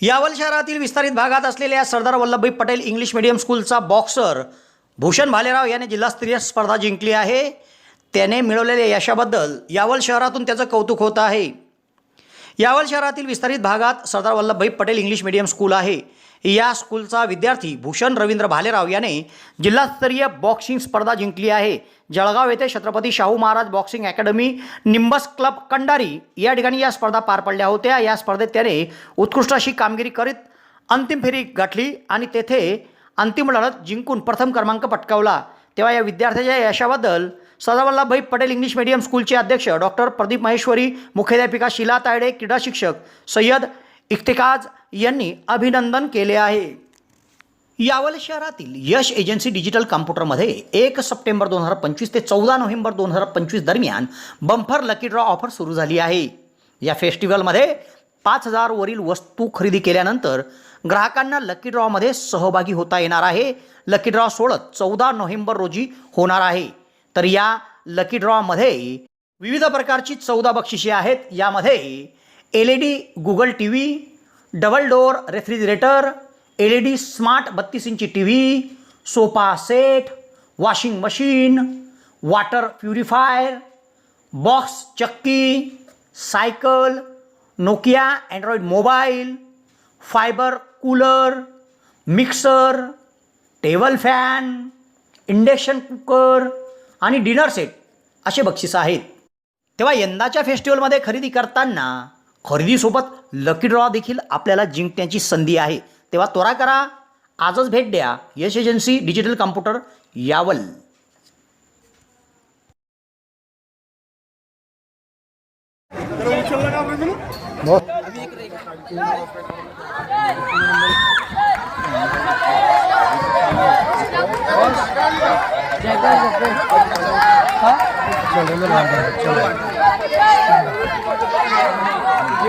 यावल शहरातील विस्तारित भागात असलेल्या सरदार वल्लभभाई पटेल इंग्लिश मिडियम स्कूलचा बॉक्सर भूषण भालेराव याने जिल्हास्तरीय स्पर्धा जिंकली आहे. त्याने मिळवलेल्या यशाबद्दल यावल शहरातून त्याचं कौतुक होत आहे. यावल शहरातील विस्तारित भागात Sardar Vallabhbhai Patel English medium school आहे. या स्कूलचा विद्यार्थी भूषण रवींद्र भालेराव याने जिल्हास्तरीय बॉक्सिंग स्पर्धा जिंकली आहे. जळगाव येथे Chhatrapati Shahu Maharaj boxing academy Nimbus club Kandari या ठिकाणी या स्पर्धा पार पडल्या होत्या. या स्पर्धेत त्याने उत्कृष्ट अशी कामगिरी करीत अंतिम फेरी गाठली आणि तेथे अंतिम लढत जिंकून प्रथम क्रमांक पटकावला. तेव्हा या विद्यार्थ्याच्या यशाबद्दल सरदार वल्लभभाई पटेल इंग्लिश मीडियम स्कूलचे अध्यक्ष डॉक्टर प्रदीप महेश्वरी मुख्याध्यापिका शिला तायडे क्रीडा शिक्षक सय्यद इफ्तिकाज यांनी अभिनंदन केले आहे. यावल शहरातील यश एजन्सी डिजिटल कॉम्प्युटरमध्ये एक सप्टेंबर दोन हजार पंचवीस ते चौदा नोव्हेंबर दोन हजार पंचवीस दरम्यान बंफर लकी ड्रॉ ऑफर सुरू झाली आहे. या फेस्टिवलमध्ये पाच हजारवरील वस्तू खरेदी केल्यानंतर ग्राहकांना लकी ड्रॉमध्ये सहभागी होता येणार आहे. लकी ड्रॉ सोळत चौदा नोव्हेंबर रोजी होणार आहे. तर या लकी ड्रॉमध्ये विविध प्रकारची चौदा बक्षिसे आहेत. यामध्ये L E D Google T V double door refrigerator L E D smart बत्तीस इंची T V sofa set washing machine water purifier box चक्की cycle Nokia android mobile fibre cooler mixer table fan induction cooker आणि dinner set असे बक्षीस आहेत. तेव्हा यंदाच्या फेस्टिवलमध्ये खरेदी करताना खरेदीसोबत लकी ड्रॉ देखील आपल्याला जिंकण्याची संधी आहे. तेव्हा त्वरा करा. आजच भेट द्या. यश एजन्सी डिजिटल कॉम्प्युटर यावल.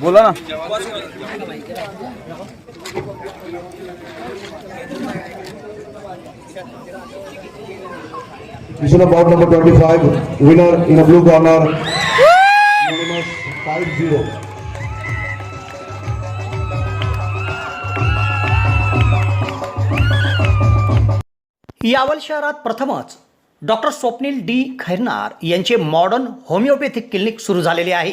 बोला ना. Mission of bout number 25, winner in a blue corner, unanimous 5-0. Yawal शहरात प्रथमच डॉक्टर स्वप्नील डी खैरनार यांचे मॉडर्न होमिओपॅथिक क्लिनिक सुरू झालेले आहे.